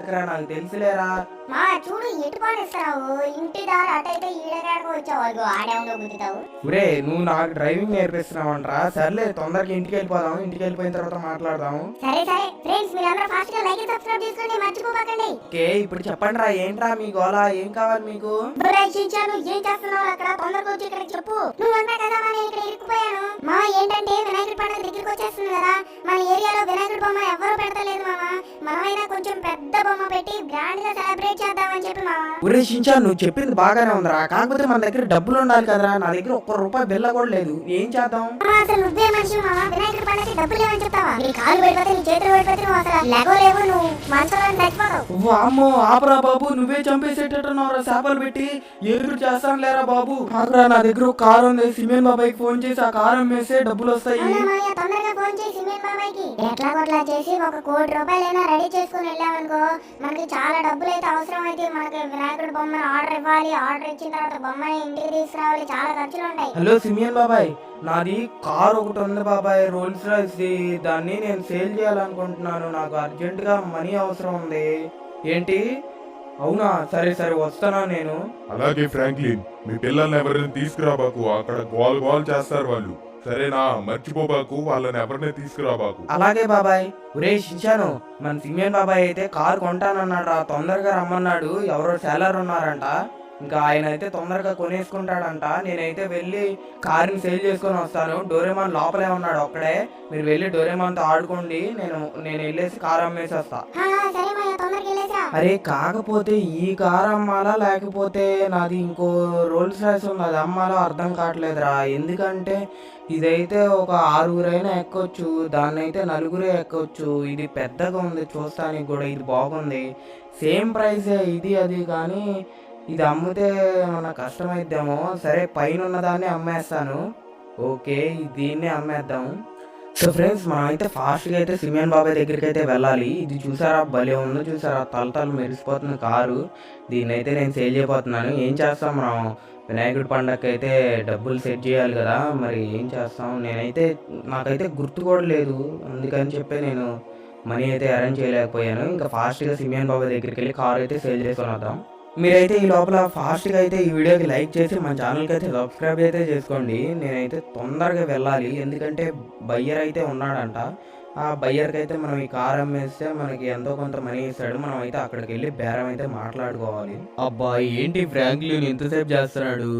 ఎక్కరా నాకు తెలుసులేరా మా చూడు ఎటు ఇంటి దారి అటైతే ఈడగాడకు వచ్చావు అదిగో ఆడేవులో గుద్దుతావు. ఒరే నువ్వు నాకు డ్రైవింగ్ నేర్పిస్తున్నావంటరా సర్లే తొందరగా ఇంటికి వెళ్ళిపోదాం ఇంటికి వెళ్ళిపోయిన తర్వాత మాట్లాడదాం సరే సరే ఫ్రెండ్స్ మీరందరూ ఫాస్ట్గా లైక్ సబ్స్క్రైబ్ చేసుకోండి మర్చిపోకండి ఓకే ఇప్పుడు చెప్పండి రా ఏంట్రా మీ గోలా? ఏం కావాలి మీకు? ఏం చేస్తున్నావు అక్కడ? తొందరగా వచ్చి ఇక్కడ చెప్పు. నువ్వు అన్నా కదా ఇక్కడ ఇరుక్కుపోయాను. మా ఏంటంటే వినాయకుడి పండుగ దగ్గరికి వచ్చేస్తుంది కదా. మన ఏరియాలో వినాయకుడి బొమ్మ ఎవరు పెడతలేదు మామ. మనమైనా కొంచెం పెద్ద బొమ్మ పెట్టి గ్రాండ్గా సెలబ్రేట్ చేద్దామని చెప్పి మామ. ఒరే షించా నువ్వు చెప్పింది బాగానే ఉందిరా. కాకపోతే మన దగ్గర డబ్బులు ఉండాలి కదరా. నా దగ్గర ఒక్క రూపాయి బిల్ల కూడా లేదు. ఏం చేద్దాం? అసలు నువ్వే మనిషి మామ. వినాయకుడి పండుగకి డబ్బులు లేవని చెప్తావా? నీ కాలు పడిపోతే నీ చేతులు పడిపోతే నువ్వు అసలు లేవు నువ్వు చచ్చిపోతావు. అమ్మో ఆపరా బాబు. నువ్వే చంపేసేటట్టున్నావురా చేపలు పెట్టి. ఎదురు చేస్తాను లేరా బాబు. కాదురా నా దగ్గర ఒక కారు ఉంది. సిమెంట్ బాబాయ్కి ఫోన్ చేసి ఆ కారు అమ్మేస్తే డబ్బులు వస్తాయి. అవునా తొందరగా ఫోన్ చేసి సిమెంట్ బాబాయ్కి. ఎట్లా కొట్లా చేసి ఒక కోటి రూపాయలైనా రెడీ చేసుకుని వెళ్ళామనుకో మనకి చాలా డబ్బులు అయితే అవసరం అయితే మనకి వినాయకుడి బొమ్మను ఆర్డర్ ఇవ్వాలి. ఆర్డర్ ఇచ్చిన తర్వాత బొమ్మని ఇంటికి తీసుకురావాలి. చాలా ఖర్చులు ఉంటాయి. హలో సిమియన్ బాబాయ్ నాది కార్ ఒకటి ఉంది బాబాయ్. రోల్స్ రాయిస్ దాన్ని నేను సేల్ చేయాలనుకుంటున్నాను. నాకు అర్జెంటుగా మనీ అవసరం ఉంది. ఏంటి? అవునా? సరే సరే వస్తానా నేను? అలాగే ఫ్రాంక్లిన్. మీ పిల్లల్ని ఎవరైనా తీసుకురాబాకు అక్కడ గోల్ గోల్ చేస్తారు వాళ్ళు. సరేనా మర్చిపోబాకు వాళ్ళని ఎవరిని తీసుకురాబాకు అలాగే బాబాయ్ ఒరే షించాను మన సిమియన్ బాబాయ్ అయితే కారు కొంటానన్నాడు రా తొందరగా రమ్మన్నాడు ఎవరో సేలర్ ఉన్నారంట. ఇంకా ఆయన అయితే తొందరగా కొనేసుకుంటాడంట. నేనైతే వెళ్ళి కార్ని సేల్ చేసుకొని వస్తాను. డోరేమాన్ లోపలే ఉన్నాడు ఒక్కడే. మీరు వెళ్ళి డోరేమాన్తో ఆడుకోండి. నేను నేను వెళ్ళేసి కారు అమ్మేసి వస్తా. అరే కాకపోతే ఈ కార్ అమ్మాలా లేకపోతే నాది ఇంకో రోల్స్ రాయిస్ ఉంది అది అమ్మాలో అర్థం కావట్లేదురా. ఎందుకంటే ఇదైతే ఒక ఆరుగురైనా ఎక్కొచ్చు దాన్ని అయితే నలుగురే ఎక్కొచ్చు. ఇది పెద్దగా ఉంది చూస్తానికి కూడా ఇది బాగుంది. సేమ్ ప్రైసే ఇది అది కానీ ఇది అమ్మితే మన కష్టమైద్దామో. సరే పైన ఉన్నదాన్ని అమ్మేస్తాను. ఓకే దీన్నే అమ్మేద్దాం. సో ఫ్రెండ్స్ మనం అయితే ఫాస్ట్గా అయితే సిమియన్ బాబాయ్ దగ్గరికి అయితే వెళ్ళాలి. ఇది చూసారా? భలే ఉందో చూసారా? తలతలు మెరిసిపోతుంది కారు. దీన్ని అయితే నేను సేల్ చేయబోతున్నాను. ఏం చేస్తాం మనం? వినాయకుడి పండగకి అయితే డబ్బులు సెట్ చేయాలి కదా. మరి ఏం చేస్తాం? నేనైతే నాకైతే గుర్తు కూడా లేదు. అందుకని చెప్పి నేను మనీ అయితే అరేంజ్ చేయలేకపోయాను. ఇంకా ఫాస్ట్గా సిమియన్ బాబాయ్ దగ్గరికి వెళ్ళి కారు అయితే సేల్ చేసుకొని వద్దాం. మీరైతే ఈ లోపల ఫాస్ట్గా అయితే ఈ వీడియోకి లైక్ చేసి మన ఛానల్కి అయితే సబ్స్క్రైబ్ అయితే చేసుకోండి. నేనైతే తొందరగా వెళ్ళాలి. ఎందుకంటే బయ్యర్ అయితే ఉన్నాడంట. ఆ బయ్యర్కి అయితే మనం ఈ కార్ అమ్మేస్తే మనకి ఎంతో కొంత మనీ ఇస్తాడు. మనం అయితే అక్కడికి వెళ్ళి బేరం అయితే మాట్లాడుకోవాలి. అబ్బా ఏంటి ఫ్రాంక్లిన్ ఇంతసేపు చేస్తున్నాడు?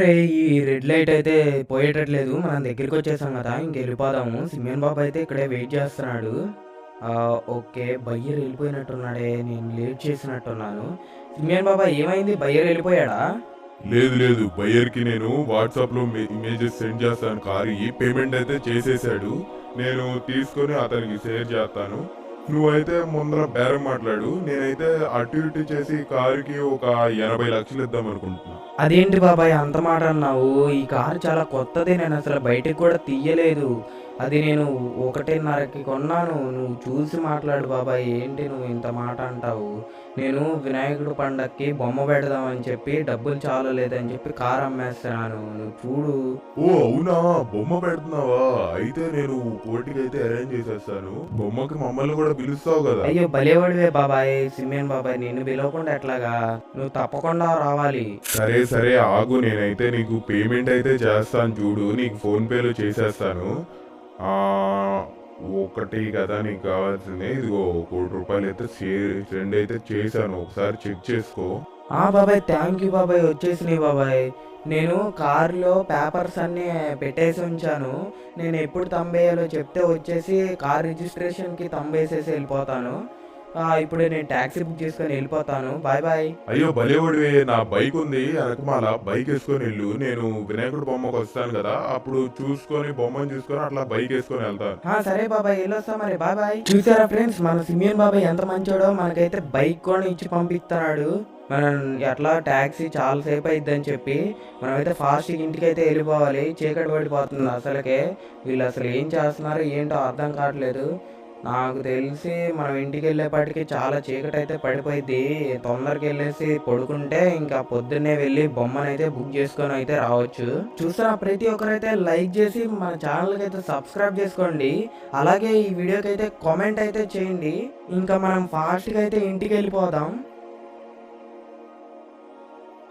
రే ఈ రెడ్ లైట్ అయితే పోయేటట్లేదు. మనం దగ్గరికి వచ్చేసాం కదా ఇంక వెళ్ళిపోదాము సిమియన్ బాబు అయితే ఇక్కడే వెయిట్ చేస్తున్నాడు. ఓకే బయ్యర్ వెళ్ళిపోయినట్టున్నాడే నేను లేట్ చేసినట్టున్నాను. సిమియన్ బాబా ఏమైంది? బయ్యర్ వెళ్ళిపోయాడా? లేదు లేదు బయ్యర్కి నేను వాట్సాప్లో ఇమేజెస్ సెండ్ చేస్తాను. కారు ఈ పేమెంట్ అయితే చేసేసాడు. నేను తీసుకొని అతనికి షేర్ చేస్తాను. నువ్వైతే ముందర బేరం మాట్లాడు. నేనైతే అటు ఇటు చేసి కారుకి ఒక ఎనభై లక్షలు ఇద్దాం అనుకుంటున్నా. అదేంటి బాబాయ్ అంత మాట అన్నావు? ఈ కారు చాలా కొత్తది నేను అసలు బయటికి కూడా తీయలేదు. అది నేను ఒకటిన్నరకి కొన్నాను. నువ్వు చూసి మాట్లాడు బాబాయ్ ఏంటి నువ్వు ఇంత మాట అంటావు? నేను వినాయకుడు పండక్కి బొమ్మ పెడదామని చెప్పి డబ్బులు చాలా లేదని చెప్పి కారు అమ్మేస్తున్నాను. నువ్వు చూడు. ఓ అవునా? బొమ్మ పెడుతున్నావా? అయితే నేను పోటీకి అయితే అరేంజ్ చేసేస్తాను. బొమ్మకి మమ్మల్ని కూడా పిలుస్తావు కదా. అయ్యో భలేవాడివే బాబాయ్ సిమియన్ బాబాయ్ నిన్ను పిలవకుండా ఎట్లాగా? నువ్వు తప్పకుండా రావాలి. సరే సరే ఆగు. నేనైతే నీకు పేమెంట్ అయితే చేస్తాను. చూడు నీకు ఫోన్ పేలో చేసేస్తాను. ఒకటి కదా నీకు కావాల్సింది. ఇదిగో కోటి రూపాయలు అయితే సెండ్ అయితే చేశాను. ఒకసారి చెక్ చేసుకో. ఆ బాబాయ్ థ్యాంక్ యూ బాబాయ్. వచ్చేసినాయి బాబాయ్. నేను కార్లో పేపర్స్ అన్నీ పెట్టేసి ఉంచాను. నేను ఎప్పుడు తంబేయాలో చెప్తే వచ్చేసి కార్ రిజిస్ట్రేషన్కి తంబేసేసి వెళ్ళిపోతాను. ఇప్పుడు నేను ట్యాక్సీ బుక్ చేసుకొని వెళ్ళిపోతాను. Bye bye. అయ్యో భలేవాడివే నా బైక్ ఉంది వెనకమాల బైక్ వేసుకొని వెళ్ళు. నేను వినాయకుడు బొమ్మకు వస్తాను కదా అప్పుడు చూసుకొని బొమ్మను చూసుకొని అట్లా బైక్ వేసుకొని వెళ్తాను. ఆ, సరే బాబాయ్ వెళ్ళొస్తా మరి. Bye bye. చూసారా ఫ్రెండ్స్ మన సిమియన్ బాబాయ్ ఎంత మంచోడో మనకైతే బైక్ కూడా ఇచ్చి పంపిస్తున్నాడు. మనం ఎట్లా ట్యాక్సీ చాలా సేపు అయిద్దని చెప్పి మనమైతే ఫాస్ట్ ఇంటికి అయితే వెళ్ళిపోవాలి. చీకటి పడిపోతుంది అసలుకే. వీళ్ళు అసలు ఏం చేస్తున్నారు ఏంటో అర్థం కావట్లేదు. నాకు తెలిసి మనం ఇంటికి వెళ్ళేపాటికి చాలా చీకటి అయితే పడిపోయింది తొందరకి వెళ్ళేసి పడుకుంటే ఇంకా పొద్దున్నే వెళ్ళి బొమ్మను అయితే బుక్ చేసుకొని అయితే రావచ్చు. చూసిన ప్రతి ఒక్కరైతే లైక్ చేసి మన ఛానల్కి అయితే సబ్స్క్రైబ్ చేసుకోండి. అలాగే ఈ వీడియోకి అయితే కామెంట్ అయితే చేయండి. ఇంకా మనం ఫాస్ట్గా అయితే ఇంటికి వెళ్ళిపోదాం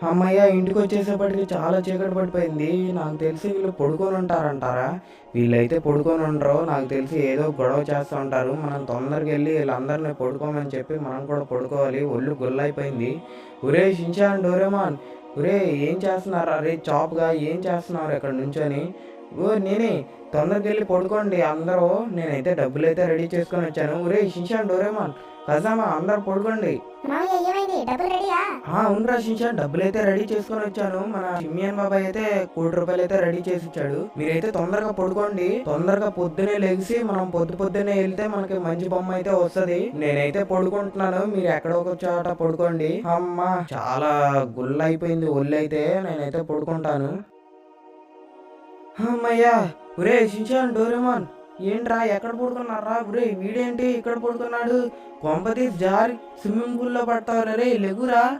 అమ్మయ్య ఇంటికి వచ్చేసేపటికి చాలా చీకటి పడిపోయింది. నాకు తెలిసి వీళ్ళు పడుకొని ఉంటారంటారా? వీళ్ళైతే పడుకొని ఉండరు. నాకు తెలిసి ఏదో గొడవ చేస్తూ ఉంటారు. మనం తొందరగా వెళ్ళి వీళ్ళందరినీ పడుకోమని చెప్పి మనం కూడా పడుకోవాలి. ఒళ్ళు గుల్లైపోయింది. ఒరే షించాన్ డోరేమాన్. ఒరే ఏం చేస్తున్నారు? అరే చాప్గా ఏం చేస్తున్నారు ఇక్కడ నుంచొని? ఓ నేనే. తొందరగా వెళ్ళి పడుకోండి అందరూ. నేనైతే డబ్బులు అయితే రెడీ చేసుకొని వచ్చాను. ఒరే షించాన్ డోరేమాన్. కజామా అందరు పడుకోండి. మామయ్య ఏమైంది? డబ్బులు రాశించా అయితే రెడీ చేసుకొని వచ్చాను. మన సిమియన్ బాబాయ్ అయితే కోటి రూపాయలు అయితే రెడీ చేసి ఇచ్చాడు మీరైతే తొందరగా పడుకోండి. తొందరగా పొద్దునే లెగిసి మనం పొద్దు పొద్దునే వెళ్తే మనకి మంచి బొమ్మ అయితే వస్తది. నేనైతే పడుకుంటున్నాను. మీరు ఎక్కడో ఒక చోట పడుకోండి. అమ్మా చాలా గుల్ల అయిపోయింది ఒళ్ళు అయితే. నేనైతే పడుకుంటాను. అమ్మయ్యా ఒరే షించాన్ డోరేమాన్. ఏంట్రా ఎక్కడ పడుకున్నారా? ఒరే వీడేంటి ఇక్కడ పడుకున్నాడు? కొంపతి జారి స్విమ్మింగ్ పూల్లో పడతావు రే లెగురా.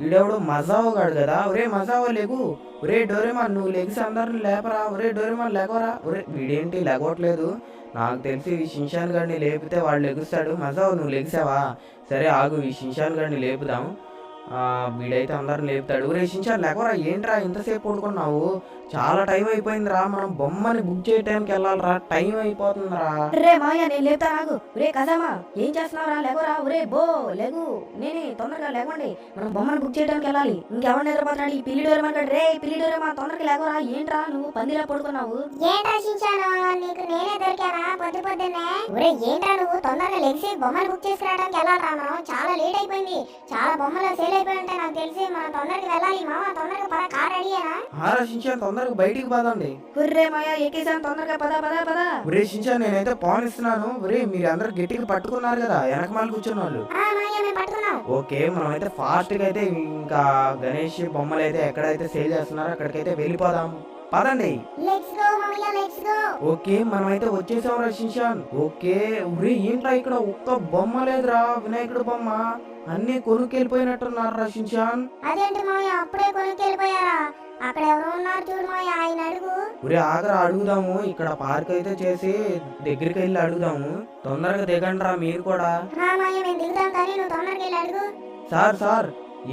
వీడెవడు మజావుగాడు కదా. ఒరే మజావో లేకు ఒరే డోరేమాన్ నువ్వు లెగిసి అందరిని లేపరా. ఒరే డోరేమాన్ లేకరా ఒరే వీడేంటి లేకోవట్లేదు నాకు తెలిసి ఈ షింషాన్ గారిని లేపితే వాడు లెగుస్తాడు. మజావు నువ్వు లెగిసావా? సరే ఆగు ఈ షింషాన్ గారిని లేపుదాం. వీడైతే అందరిని లేపుతాడు. షింషాన్ లేకరా ఏంట్రా ఇంతసేపు పడుకున్నావు? చాలా టైం అయిపోయిందిరా మనం బొమ్మని బుక్ చేయడానికి వెళ్ళాలిరా. టైం అయిపోతుందిరా. రే మావయ్య నేను లేపుతా నాకు రే ఏం చేస్తున్నావురా? లేకురా ఒరే బో లేగు. నేనే తొందరగా లేకండి మనం బొమ్మను బుక్ చేయడానికి వెళ్ళాలి. ఇంకెవరు నిద్రపోతున్నాడు? ఈ పిల్లి రే ఈ పిల్లి డోరేమా తొందరగా లేకురా ఏంట్రా నువ్వు పందిలా పడుకున్నావు? ఏంట్రా నీకు నేనే దొరికానా? పొద్దు పొద్దున్నే. ఒరే ఏంట్రా తొందరగా లెగిసి బొమ్మలు బుక్ చేసుకురావడానికి వెళ్ళాలరా మనం చాలా లేట్ అయిపోయింది. చాలా బొమ్మలు సేల్ అయిపోయి ఉంటాయి నాకు తెలిసి. మనం తొందరగా వెళ్ళాలి మామ. తొందరగా పద కార్ రెడీయేనా ఆరా తొందరగా బయటికి పదండి. కుర్రే మాయ ఎక్కేసాను తొందరగా పద పద పద. ఒరే షించాన్ నేనైతే పాన్ ఇస్తున్నాను. ఒరే మీరు అందరు గట్టిగా పట్టుకున్నారు కదా వెనకమాల కూర్చున్న వాళ్ళు. ఆ మాయ మేము పట్టుకున్నాం. ఓకే మనం అయితే ఫాస్ట్గా అయితే ఇంకా గణేష్ బొమ్మలు అయితే ఎక్కడైతే సేల్ చేస్తున్నారో అక్కడికైతే వెళ్ళిపోదాం పదండి. ఓకే మనం అయితే వచ్చేసాం రా షింషాన్ ఓకే ఒరే ఏంట్రా ఇక్కడ ఒక్క బొమ్మ లేదురా వినాయకుడు బొమ్మ? అన్ని కొనుక్కెళ్ళిపోయినట్టున్నారు రా షింషాన్ అదేంటి మామయ్య అప్పుడే కొనుక్కెళ్ళిపోయారా? అక్కడ ఎవరు ఉన్నారు చూడు మామయ్య ఆయన అడుగు. ఒరే ఆగరా అడుగుదాము. ఇక్కడ పార్క్ అయితే చేసి దగ్గరికి వెళ్ళి అడుగుదాము. తొందరగా దిగండి రా మీరు కూడా. ఆ మామయ్య మేము దిగుతాం కానీ నువ్వు తొందరగా వెళ్ళి అడుగు. సార్ సార్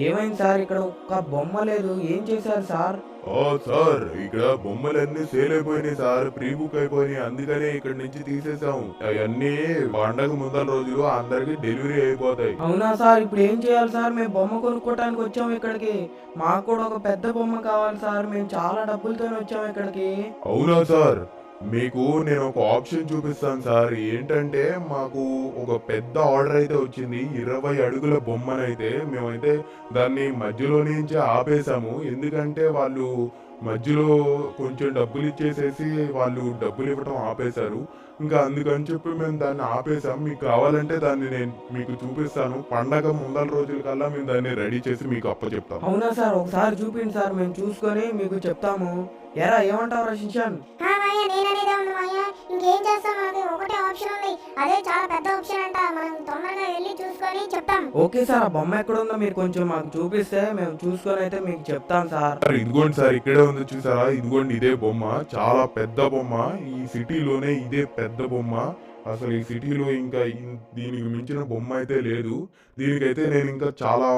ఏమైంది సార్? ఇక్కడ ఒక్క బొమ్మ లేదు. ఏం చేశారు సార్? ఓ సార్ ఇక్కడ బొమ్మలన్నీ సేల్ అయిపోయినాయి సార్. ప్రీ బుక్ అయిపోయినాయి. అందుకనే ఇక్కడ నుంచి తీసేసాం అవన్నీ పండగ ముందల రోజులు అందరికి డెలివరీ అయిపోతాయి. అవునా సార్? ఇప్పుడు ఏం చేయాలి సార్? మేము బొమ్మ కొనుక్కోవడానికి వచ్చాము ఇక్కడికి. మాకు కూడా ఒక పెద్ద బొమ్మ కావాలి సార్. మేము చాలా డబ్బులతో వచ్చాము ఇక్కడికి. అవునా సార్? మీకు నేను ఒక ఆప్షన్ చూపిస్తాను సార్. ఏంటంటే మాకు ఒక పెద్ద ఆర్డర్ అయితే వచ్చింది. ఇరవై అడుగుల బొమ్మనైతే మేమైతే దాన్ని మధ్యలో నుంచే ఆపేసాము ఎందుకంటే వాళ్ళు మధ్యలో కొంచెం డబ్బులు ఇచ్చేసేసి వాళ్ళు డబ్బులు ఇవ్వడం ఆపేశారు. ఇంకా అందుకని చెప్పి మేము దాన్ని ఆపేసాం మీకు కావాలంటే దాన్ని నేను మీకు చూపిస్తాను. పండగ ముందల రోజుల కల్లా మేము దాన్ని రెడీ చేసి మీకు అప్పచెప్తాం. అవునా సార్? ఒకసారి చూపిండి సార్. మేము చూసుకొని మీకు చెప్తాము. ఎరా ఏమంటావు రా శిషాన్ మామయ్య నేను అనేదే ఉంది మామయ్య ఇంకేం చేస్తాం మనకి ఒకటే ఆప్షన్ ఉంది. అదే చాలా పెద్ద ఆప్షన్ అంట. మనం తొందరగా వెళ్ళి చూసుకొని చెప్తాం. ఓకే సార్ ఆ బొమ్మ ఎక్కడ ఉందో మీరు కొంచెం మాకు చూపిస్తే మేము చూసుకొని అయితే మీకు చెప్తాం సార్. సార్ ఇదిగోండి సార్ ఇక్కడే ఉంది చూసారా? ఇదిగోండి ఇదే బొమ్మ. చాలా పెద్ద బొమ్మ. ఈ సిటీలోనే ఇదే పెద్ద బొమ్మ. అసలు ఈ సిటీలో ఇంకా ఇన్- దీనికి మించిన బొమ్మ అయితే లేదు. దీనికైతే నేను ఇంకా చాలా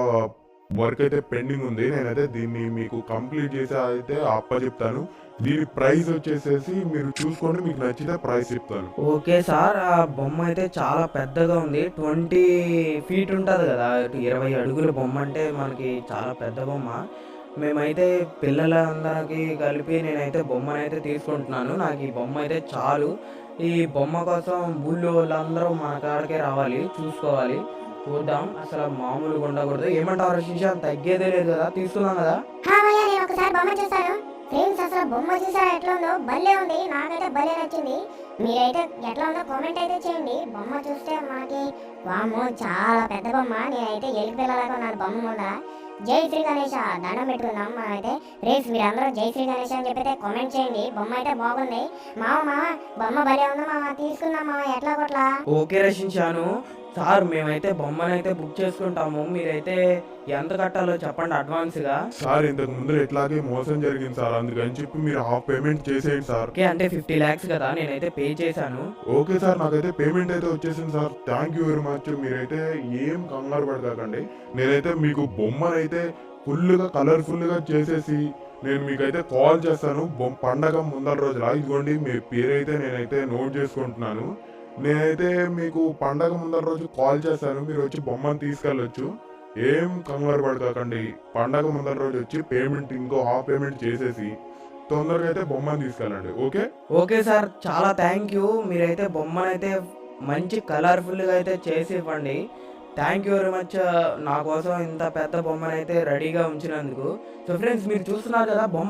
వర్క్ అయితే పెండింగ్ ఉంది. నేనైతే దీన్ని మీకు కంప్లీట్ చేసి అయితే అప్ప చెప్తాను దీని ప్రైస్ వచ్చేసేసి మీరు చూసుకోండి మీకు నచ్చితే ప్రైస్ చెప్తాను. ఓకే సార్ ఆ బొమ్మ అయితే చాలా పెద్దగా ఉంది. ట్వంటీ ఫీట్ ఉంటుంది కదా ఇరవై అడుగుల బొమ్మ అంటే మనకి చాలా పెద్ద బొమ్మ. మేమైతే పిల్లలందరికీ కలిపి నేనైతే బొమ్మనైతే తీసుకుంటున్నాను. నాకు ఈ బొమ్మ అయితే చాలు. ఈ బొమ్మ కోసం ఊళ్ళో వాళ్ళందరూ మన కాడికే రావాలి చూసుకోవాలి. చూద్దాం. అసలు మామూలుగా ఉండకూడదు. ఏమంటారు శిషాన్ తగ్గేదే లేదు కదా? తీసుకున్నాం కదా? ఆ మామయ్య నేను ఒకసారి బొమ్మ చూసాను ఫ్రెండ్స్ అసలు బొమ్మ చూసారా? ఎట్లా ఉందో? భలే ఉంది. నాకైతే భలే నచ్చింది. మీరైతే ఎట్లా ఉందో కామెంట్ అయితే చేయండి. బొమ్మ చూస్తే వామ్మో చాలా పెద్ద బొమ్మ. నేనైతే ఎలికి పిల్లలాగా ఉన్నాను బొమ్మ ముందర జై శ్రీ గణేష. దండం పెట్టుకుందాం మనం అయితే రేస్ మీరందరూ జై శ్రీ గణేష అని చెప్పైతే కామెంట్ చేయండి. బొమ్మ అయితే బాగుంది. మామ మామ బొమ్మ భలే ఉంది మామ తీసుకుందాం మామ ఎట్లా కొట్లా? ఓకే రచించాను సార్ మేమైతే బొమ్మనైతే బుక్ చేసుకుంటాము. మీరైతే ఎంత కట్టాలో చెప్పండి అడ్వాన్స్గా. సార్ ఇంతకు ముందు ఇట్లాగే మోసం జరిగింది సార్. అందుకని చెప్పి మీరు హాఫ్ పేమెంట్ చేసేయండి సార్. ఓకే అంటే ఫిఫ్టీ ల్యాక్స్ కదా నేనైతే పే చేశాను. ఓకే సార్ నాకైతే పేమెంట్ అయితే వచ్చేసింది sir. Thank you very much మీరైతే ఏం కంగారు పడకండి. నేనైతే మీకు బొమ్మనైతే ఫుల్గా కలర్ఫుల్గా చేసేసి నేను మీకైతే కాల్ చేస్తాను. బొమ్మ పండగ ముందర రోజుల. ఇదిగోండి మీ పేరైతే నేనైతే నోట్ చేసుకుంటున్నాను. నేనైతే మీకు పండగ ముందర రోజు కాల్ చేశాను మీరు వచ్చి బొమ్మను తీసుకెళ్ళొచ్చు. ఏం కంగారు పడకండి. పండగ ముందర రోజు వచ్చి పేమెంట్ ఇంకో హాఫ్ పేమెంట్ చేసేసి తొందరగా అయితే బొమ్మను తీసుకెళ్ళండి. ఓకే? Okay sir. చాలా థ్యాంక్ యూ. మీరైతే బొమ్మనైతే మంచి కలర్ఫుల్గా అయితే చేసి ఇవ్వండి. Thank you very much. నా కోసం ఇంత పెద్ద బొమ్మనైతే రెడీగా ఉంచినందుకు. సో ఫ్రెండ్స్ మీరు చూస్తున్నారు కదా బొమ్మ